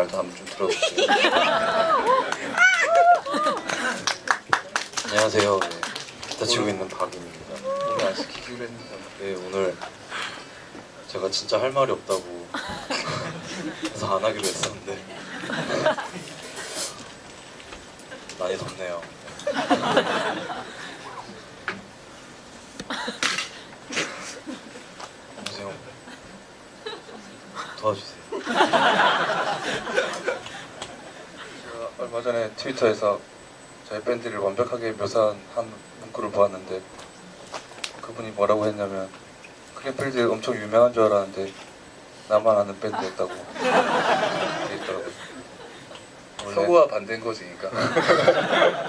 말도 한번 좀 들어주세요. 안녕하세요. 네, 기타 치고 있는 박인입니다. 오늘 안 시키기로 했는데 네, 오늘 제가 진짜 할 말이 없다고 그래서 안 하기로 했었는데 많이 덥네요. 보세요. 도와주세요. 얼마 전에 트위터에서 저희 밴드를 완벽하게 묘사한 한 문구를 보았는데 그분이 뭐라고 했냐면 크래필드 엄청 유명한 줄 알았는데 나만 아는 밴드였다고 돼 있더라고요. 원래 혁오와 반대인 거지, 그러니까.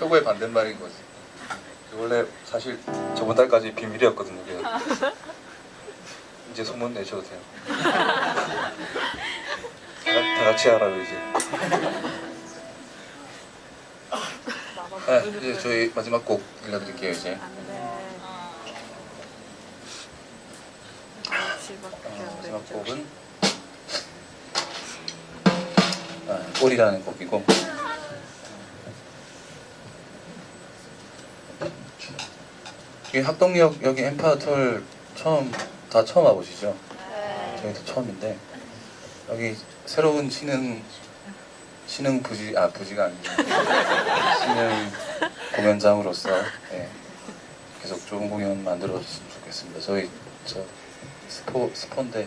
혁오의 반대말인 거지. 원래 사실 저번 달까지 비밀이었거든요. 그게. 이제 소문 내셔도 돼요. 다, 다 같이 하라고 이제. 네, 이제 저희 마지막 곡 들려드릴게요, 이제. 어, 마지막 곡은? 아, 꼴이라는 곡이고. 이 학동역 여기 엠파톨 처음 다 처음 와보시죠? 저희도 처음인데 여기 새로운 신흥 신흥 부지 아 부지가 아니고 신흥 공연장으로서 예, 계속 좋은 공연 만들어줬으면 좋겠습니다. 저희 저 스포 스폰데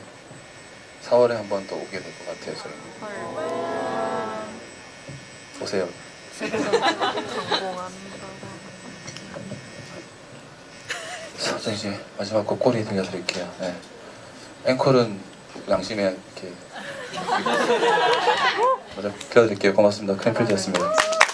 4월에 한 번 더 오게 될 것 같아요. 저희 오세요. 자 이제 마지막 곡 꼬리 들려드릴게요. 네. 앵콜은 양심에 이렇게 먼저 들려드릴게요. 고맙습니다. 크램필드였습니다.